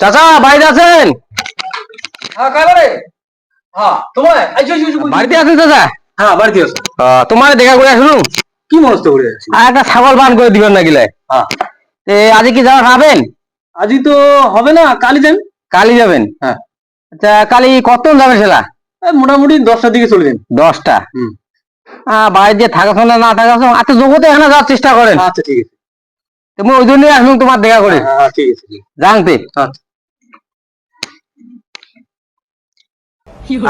চাচা বাড়িতে আছেন? হ্যাঁ কাই বারে হ্যাঁ তোমার? আইছো আইছো আইছো বাড়িতে আছেন চাচা? হ্যাঁ বাড়িতে আছো। তোমার দেখা করে কি মনস্থ করে আছি আর একটা ছাগল বান করে দিবেন না গিলে। হ্যাঁ। কি যাওয়া খাবেন? তো হবে না কালি যান কালি যাবেন? হ্যাঁ। আচ্ছা কালি কতজন যাবে সেটা মোটামুটি দশটার দিকে চলে যান দশটা? হুম। আহ, বাড়িতে থাকা শোনা না থাকা শোনা আচ্ছা জগতে এখানে যাওয়ার চেষ্টা করেন। আচ্ছা ঠিক আছে। তুমি ওই জন্যই আসলুম তোমার দেখা করে। হ্যাঁ ঠিক আছে ঠিক আছে। জানতে আচ্ছা।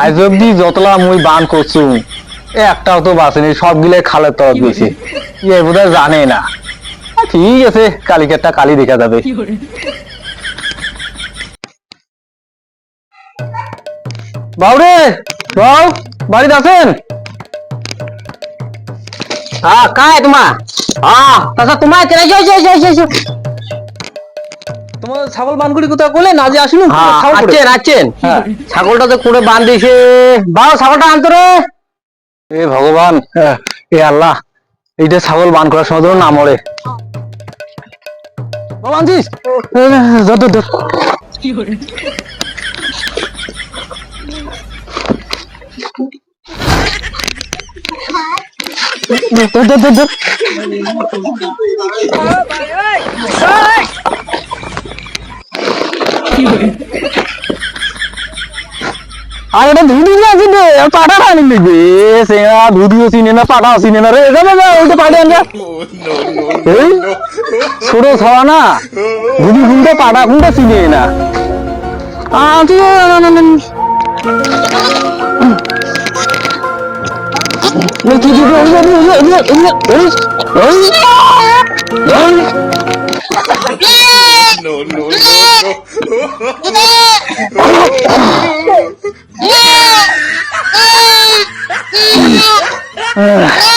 আজ অব্দি যতলা মুই বান করছু এ একটাও তো বাসেনি সবগুলাই খালের তরফ গেছে ইয়ে বোধ জানে না। ঠিক আছে কালিকেরটা কালি দেখা যাবে। বাবুরে বাউ বাড়িতে আছেন? হ্যাঁ কায় তোমার হ্যাঁ চলে এসো এসো এসো এসো, এসো। তোমার ছাগল বানগুড়ি কোথাও করলে না যে আসিনু হ্যাঁ। আছেন আছেন। হ্যাঁ। ছাগলটা তো করে বান দিয়েছে বাও ছাগলটা আনতো রে। এ ভগবান এ আল্লাহ এইটা ছাগল বান করার সময় যেন না মরে। বাবা আনছিস ধর, ধর, ধর। ধর, ধর, ধর, ধর। আর এটা ধুধু আছে রে আর পাটা রানি নিবি সেরা ধুধু চিনে না পাটা চিনে না রে যাবে যা ওইটা পাটে আনজা এই ছোট ছাওয়া না ধুধু কোনটা পাটা কোনটা চিনে না আচ্ছা না না না কি কি ああ。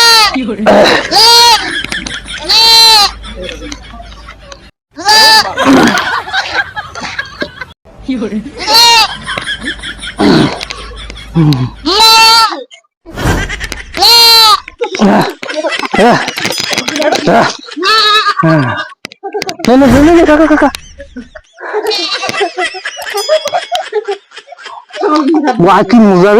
কি মজা